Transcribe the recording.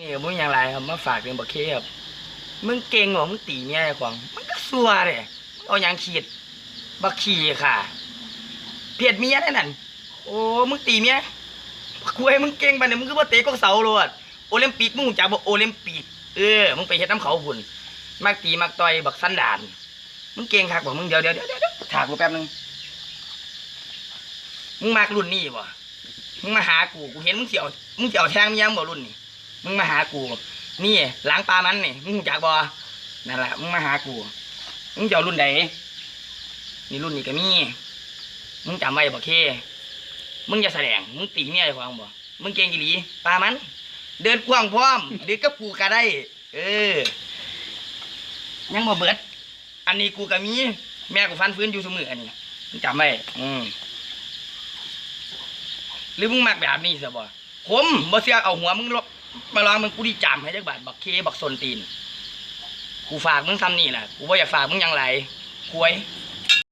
นี่มึงอย่างไรครับมาฝากเป็นบักเคครับมึงเก่งเหรอมึงตีเมียไอ้ขวางมันก็ซัวเลยเอาหยังขีดบักขี่ค่ะ เพียดเมียได้นั่นโอ้มึงตีเมียคุยมึงเก่งไปเนี่ยมึงคือว่าเตะก็เสาโลดโอลิมปิกมึงจักบ่โอลิมปิกเออมึงไปเฮ็ดน้ำเขาหุ่นมักตีมักต่อยบักสันดานมึงเก่งคักบ่มึงเดี๋ยวเดี๋ยวเดี๋ยวเดี๋ยวถามกูแป๊บนึงมึงมักรุ่นนี้บ่มึงมาหากูกูเห็นมึงเสียวมึงเสียวแทงเมียมึงบ่รุ่นนี้ มึงมาหากู นี่หลังปลามันนี่มึงรู้จักบ่นั่นแหละมึงมาหากูมึงจะเอารุ่นใดนี่รุ่นนี้ก็มีมึงจำไว้บ่เค มึงอย่าแสดง มึงตีเมียไอ้ควางบ่มึงเก่งอีหลีปลามัน เดินกว้างพร้อมเด็กกับกูก็ได้ เออ ยังบ่เบิด อันนี้กูก็มี แม่กูฟันฟื้นอยู่เสมออันนี้มึงจำไว้อืมหรือมึงมักแบบนี้ซะบ่ ผมบ่เสียเอาหัวมึงลบมาลองมึงกูดีจามให้จักบาทบักเคบักซนตีน กูฝากมึงทำนี่แหละกูว่าอยากฝากมึงยังไรควย